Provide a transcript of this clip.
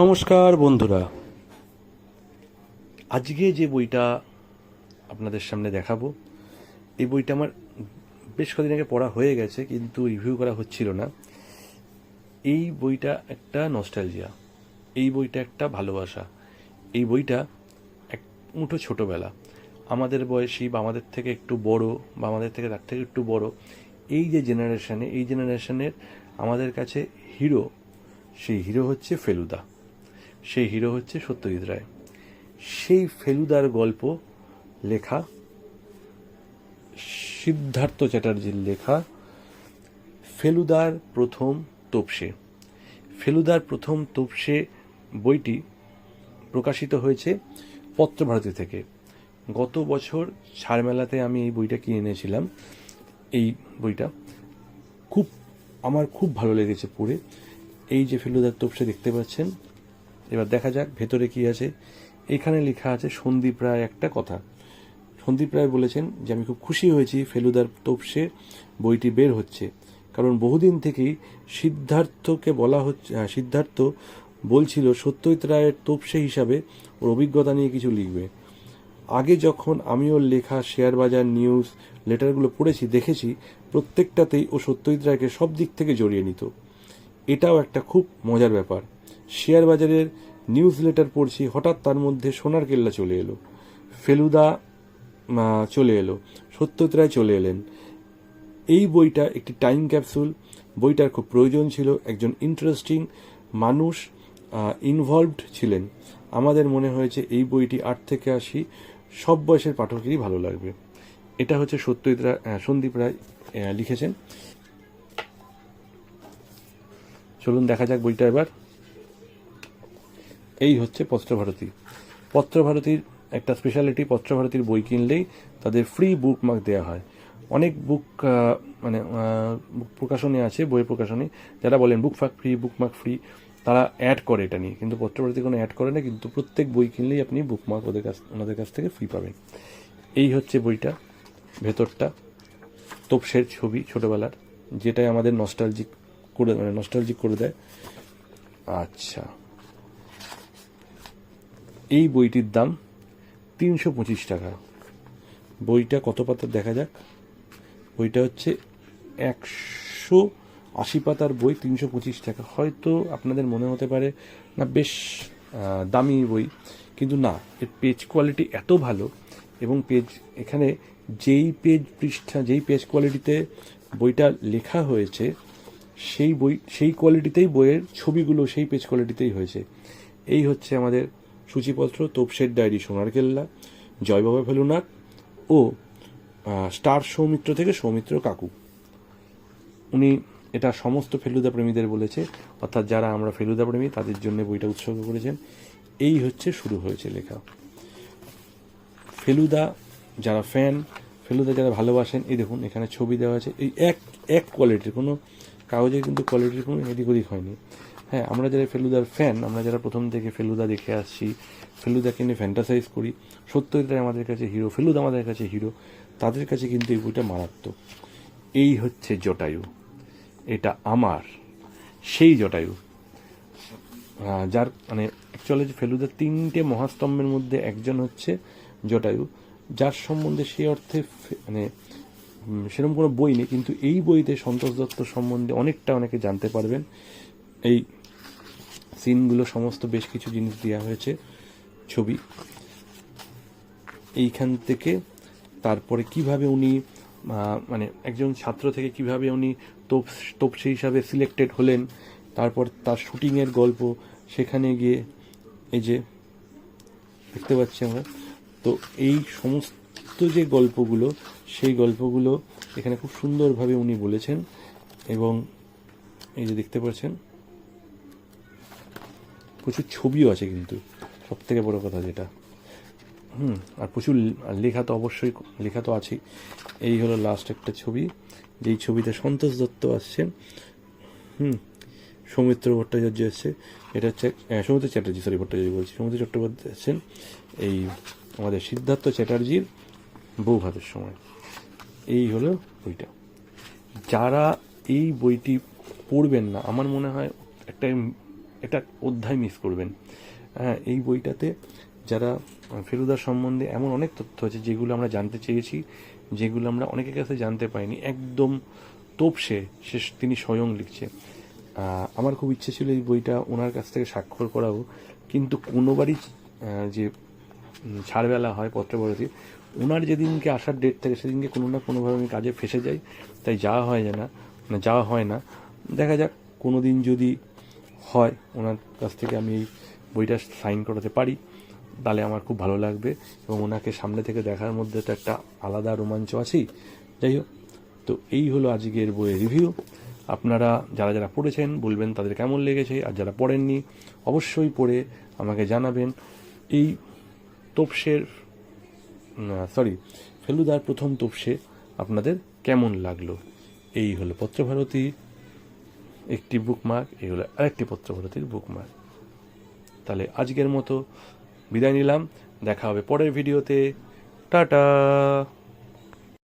নমস্কার, বন্ধুরা। আজকে যে বইটা আপনাদের সামনে দেখাবো, এই বইটা আমার বেশ কদিন আগে পড়া হয়ে গেছে, কিন্তু রিভিউ করা হচ্ছিল না। এই বইটা একটা নস্টালজিয়া, এই বইটা একটা ভালোবাসা, এই বইটা এক মুঠো ছোটোবেলা। আমাদের বয়সী বা আমাদের থেকে একটু বড় বা আমাদের থেকে তার থেকে একটু বড়, এই যে জেনারেশনে এই জেনারেশনের আমাদের কাছে হিরো সেই হিরো হচ্ছে ফেলুদা। সেই হিরো হচ্ছে সত্যজিৎ রায়। সেই ফেলুদার গল্প, লেখা, সিদ্ধার্থ চ্যাটার্জির লেখা, ফেলুদার প্রথম তোপসে। ফেলুদার প্রথম তোপসে বইটি প্রকাশিত হয়েছে পত্রভারতী থেকে। গত বছর ছাড়মেলাতে আমি এই বইটা কিনে এনেছিলাম, এই বইটা। খুব, আমার খুব ভালো লেগেছে পড়ে। এই যে ফেলুদার তোপসে দেখতে পাচ্ছেন এবার দেখা যাক ভেতরে কি আছে। এখানে লেখা আছে সন্দীপ রায় একটা কথা। সন্দীপ রায় বলেছেন যে আমি খুব খুশি হয়েছি ফেলুদার তোপসে বইটি বের হচ্ছে। কারণ বহুদিন থেকেই সিদ্ধার্থকে বলা হচ্ছে হ্যাঁ, সিদ্ধার্থ বলছিল সত্যজিৎ রায়ের তোপসে হিসাবে ওর অভিজ্ঞতা নিয়ে কিছু লিখবে। আগে যখন আমি ওর লেখা শেয়ার বাজার নিউজ লেটারগুলো পড়েছি দেখেছি প্রত্যেকটাতেই ও সত্যজিৎ রায়কে সব দিক থেকে জড়িয়ে নিত। এটাও একটা খুব মজার ব্যাপার। শেয়ার বাজারের নিউজ লেটার পড়ছি, হঠাৎ তার মধ্যে সোনার কেল্লা চলে এলো। ফেলুদা চলে এলো। সত্যজিৎ রায় চলে এলেন। এই বইটা একটি টাইম ক্যাপসুল। বইটার খুব প্রয়োজন ছিল। একজন ইন্টারেস্টিং মানুষ ইনভলভড ছিলেন। আমাদের মনে হয়েছে এই বইটি আট থেকে আশি, সব বয়সের পাঠকেরই ভালো লাগবে। এটা হচ্ছে সত্যজিৎ রায় সন্দীপ রায় লিখেছেন। চলুন দেখা যাক বইটা এবার। এই হচ্ছে পত্রভারতী। পত্রভারতীর একটা স্পেশালিটি পত্রভারতীর বই কিনলেই তাদের ফ্রি বুক মার্ক দেওয়া হয়। অনেক বুক মানে প্রকাশনী আছে বইয়ের প্রকাশনী, যারা বলেন বুক ফাক ফ্রি বুক মার্ক ফ্রি তারা অ্যাড করে এটা নিয়ে। কিন্তু পত্রভারতী কোনো অ্যাড করে না, কিন্তু প্রত্যেক বই কিনলেই আপনি বুক মার্ক ওদের কাছ, ওনাদের কাছ থেকে ফ্রি পাবেন। এই হচ্ছে বইটা, ভেতরটা, তোপসের ছবি ছোটবেলার, যেটাই আমাদের নস্টালজিক করে মানে নস্টালজিক করে দেয়। আচ্ছা। এই বইটির দাম তিনশো পঁচিশ টাকা। বইটা কত পাতার দেখা যাক? বইটা হচ্ছে একশো আশি পাতার বই, তিনশো পঁচিশ টাকা। হয়তো আপনাদের মনে হতে পারে, না, বেশ দামি বই, কিন্তু না, এর পেজ কোয়ালিটি এত ভালো এবং পেজ এখানে যেই পেজ পৃষ্ঠা, যেই পেজ কোয়ালিটিতে বইটা লেখা হয়েছে, সেই বই, সেই কোয়ালিটিতেই বইয়ের ছবিগুলো, সেই পেজ কোয়ালিটিতেই হয়েছে। এই হচ্ছে আমাদের সূচিপত্র, তোপসের ডায়েরি, সোনার কেল্লা, জয়বাবা ফেলুনাথ ও স্টার সৌমিত্র থেকে সৌমিত্র কাকু। উনি এটা সমস্ত ফেলুদা প্রেমীদের বলেছে, অর্থাৎ যারা আমরা ফেলুদা প্রেমী, তাদের জন্য বইটা উৎসর্গ করেছেন। এই হচ্ছে শুরু হয়েছে লেখা। ফেলুদা যারা ফ্যান ফেলুদা যারা ভালোবাসেন, এই দেখুন, এখানে ছবি দেওয়া আছে। এই এক এক কোয়ালিটির কোনো, কাগজের কিন্তু কোয়ালিটির কোনো এদিক ওদিক হয়নি। হ্যাঁ আমরা যারা ফেলুদার ফ্যান আমরা যারা প্রথম থেকে ফেলুদা দেখে আসছি, ফেলুদাকে নিয়ে ফ্যান্টাসাইজ করি সত্যজিৎ আমাদের কাছে হিরো ফেলুদা আমাদের কাছে হিরো তাদের কাছে কিন্তু এই বইটা মারাত্মক। এই হচ্ছে জটায়ু। এটা আমার, সেই জটায়ু। যার মানে অ্যাকচুয়ালি ফেলুদার তিনটে মহাস্তম্ভের মধ্যে একজন হচ্ছে জটায়ু, যার সম্বন্ধে সেই অর্থে মানে সেরকম কোনো বই নেই, কিন্তু এই বইতে সন্তোষ দত্ত সম্বন্ধে অনেকটা অনেকে জানতে পারবেন। এই সিনগুলো সমস্ত বেশ কিছু জিনিস দেওয়া হয়েছে ছবি। এইখান থেকে তারপরে কীভাবে উনি মানে একজন ছাত্র থেকে কীভাবে উনি তোপ, তোপসে হিসাবে সিলেক্টেড হলেন, তারপর তার শুটিংয়ের গল্প, সেখানে গিয়ে এই যে দেখতে পাচ্ছি আমরা, তো এই সমস্ত যে গল্পগুলো, সেই গল্পগুলো এখানে খুব সুন্দরভাবে উনি বলেছেন এবং এই যে দেখতে পাচ্ছেন প্রচুর ছবিও আছে কিন্তু সব থেকে বড় কথা যেটা। হুম, আর প্রচুর লেখা তো অবশ্যই, লেখা তো আছেই। এই হলো লাস্ট একটা ছবি, যেই ছবিতে সন্তোষ দত্ত আসছেন। হুম, সৌমিত্র ভট্টাচার্য এসছে। এটা হচ্ছে সৌমিত্র চ্যাটার্জি সরি ভট্টাচার্য বলছি। সৌমিত্র চট্টোপাধ্যায় এসছেন এই আমাদের সিদ্ধার্থ চ্যাটার্জির বউ ভাতের সময়। এই হলো বইটা। যারা এই বইটি পড়বেন না, আমার মনে হয় একটা একটা অধ্যায় মিস করবেন। হ্যাঁ এই বইটাতে যারা ফেলুদার সম্বন্ধে এমন অনেক তথ্য আছে যেগুলো আমরা জানতে চেয়েছি, যেগুলো আমরা অনেকের কাছে জানতে পাইনি, একদম তোপসে সে তিনি স্বয়ং লিখছে। আমার খুব ইচ্ছে ছিল এই বইটা ওনার কাছ থেকে স্বাক্ষর করাও, কিন্তু কোনোবারই যে ছাড়বেলা হয় পত্রভারতী ওনার যেদিনকে আসার ডেট থাকে সেদিনকে কোনো না কোনোভাবে আমি কাজে ফেসে যাই, তাই যাওয়া হয় না যাওয়া হয় না। দেখা যাক কোনো দিন যদি হয়, ওনার কাছ থেকে আমি এই বইটা সাইন করাতে পারি। তাহলে আমার খুব ভালো লাগবে এবং ওনাকে সামনে থেকে দেখার মধ্যে তো একটা আলাদা রোমাঞ্চ আছেই। যাই হোক, তো এই হলো আজকের বইয়ের রিভিউ আপনারা যারা যারা পড়েছেন, বলবেন তাদের কেমন লেগেছে, আর যারা পড়েননি, অবশ্যই পড়ে আমাকে জানাবেন। এই তোপসের সরি ফেলুদার প্রথম তোপসে আপনাদের কেমন লাগল? এই হলো পত্রভারতী একটি বুকমার্ক এই হলো আরেকটি পত্রপদ্ধতির বুকমার্ক তাহলে আজকের মতো বিদায় নিলাম, দেখা হবে পরের ভিডিওতে টাটা!